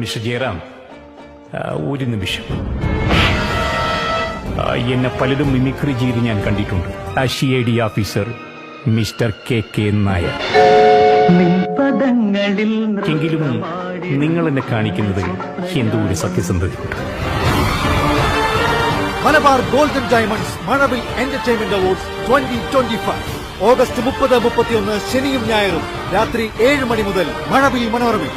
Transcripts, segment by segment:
Mister Jayaram ഒരു നിമിഷം. എന്നെ പലരും മിമിക്രി ചെയ്ത് ഞാൻ കണ്ടിട്ടുണ്ട്. C I D officer mister K K Nair. എങ്കിലും നിങ്ങൾ എന്നെ കാണിക്കുന്നത് എന്തോ ഒരു സത്യസന്ധതയുണ്ട്. Malabar gold and diamonds Mazhavil entertainment awards twenty twenty five August മുപ്പത് മുപ്പത്തിയൊന്ന് ശനിയും ഞായറും രാത്രി ഏഴ് മണി മുതൽ മഴവിൽ മനോരമയിൽ.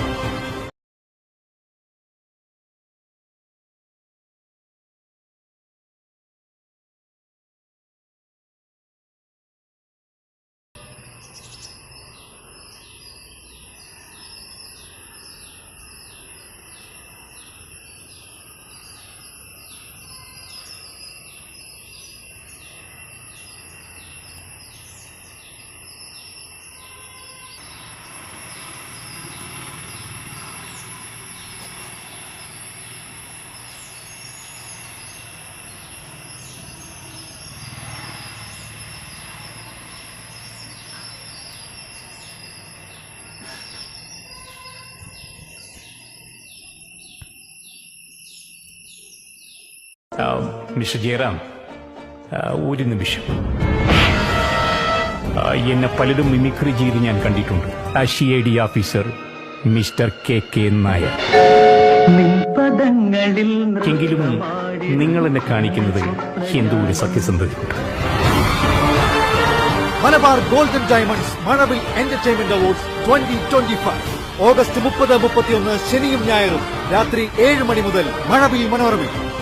മിസ്റ്റർ ജയറാം ആ, ഒരു നിമിഷം. എന്നെ പലരും മിമിക്രി ചെയ്ത് ഞാൻ കണ്ടിട്ടുണ്ട്. C I D officer mister K K Nair. എങ്കിലും നിങ്ങൾ എന്നെ കാണിക്കുന്നത് എന്തോ ഒരു സത്യസന്ധതയുണ്ട്. Malabar gold and diamonds Mazhavil entertainment awards twenty twenty five August മുപ്പത് മുപ്പത്തിയൊന്ന് ശനിയും ഞായറും രാത്രി ഏഴ് മണി മുതൽ മഴവിൽ മനോരമയിൽ.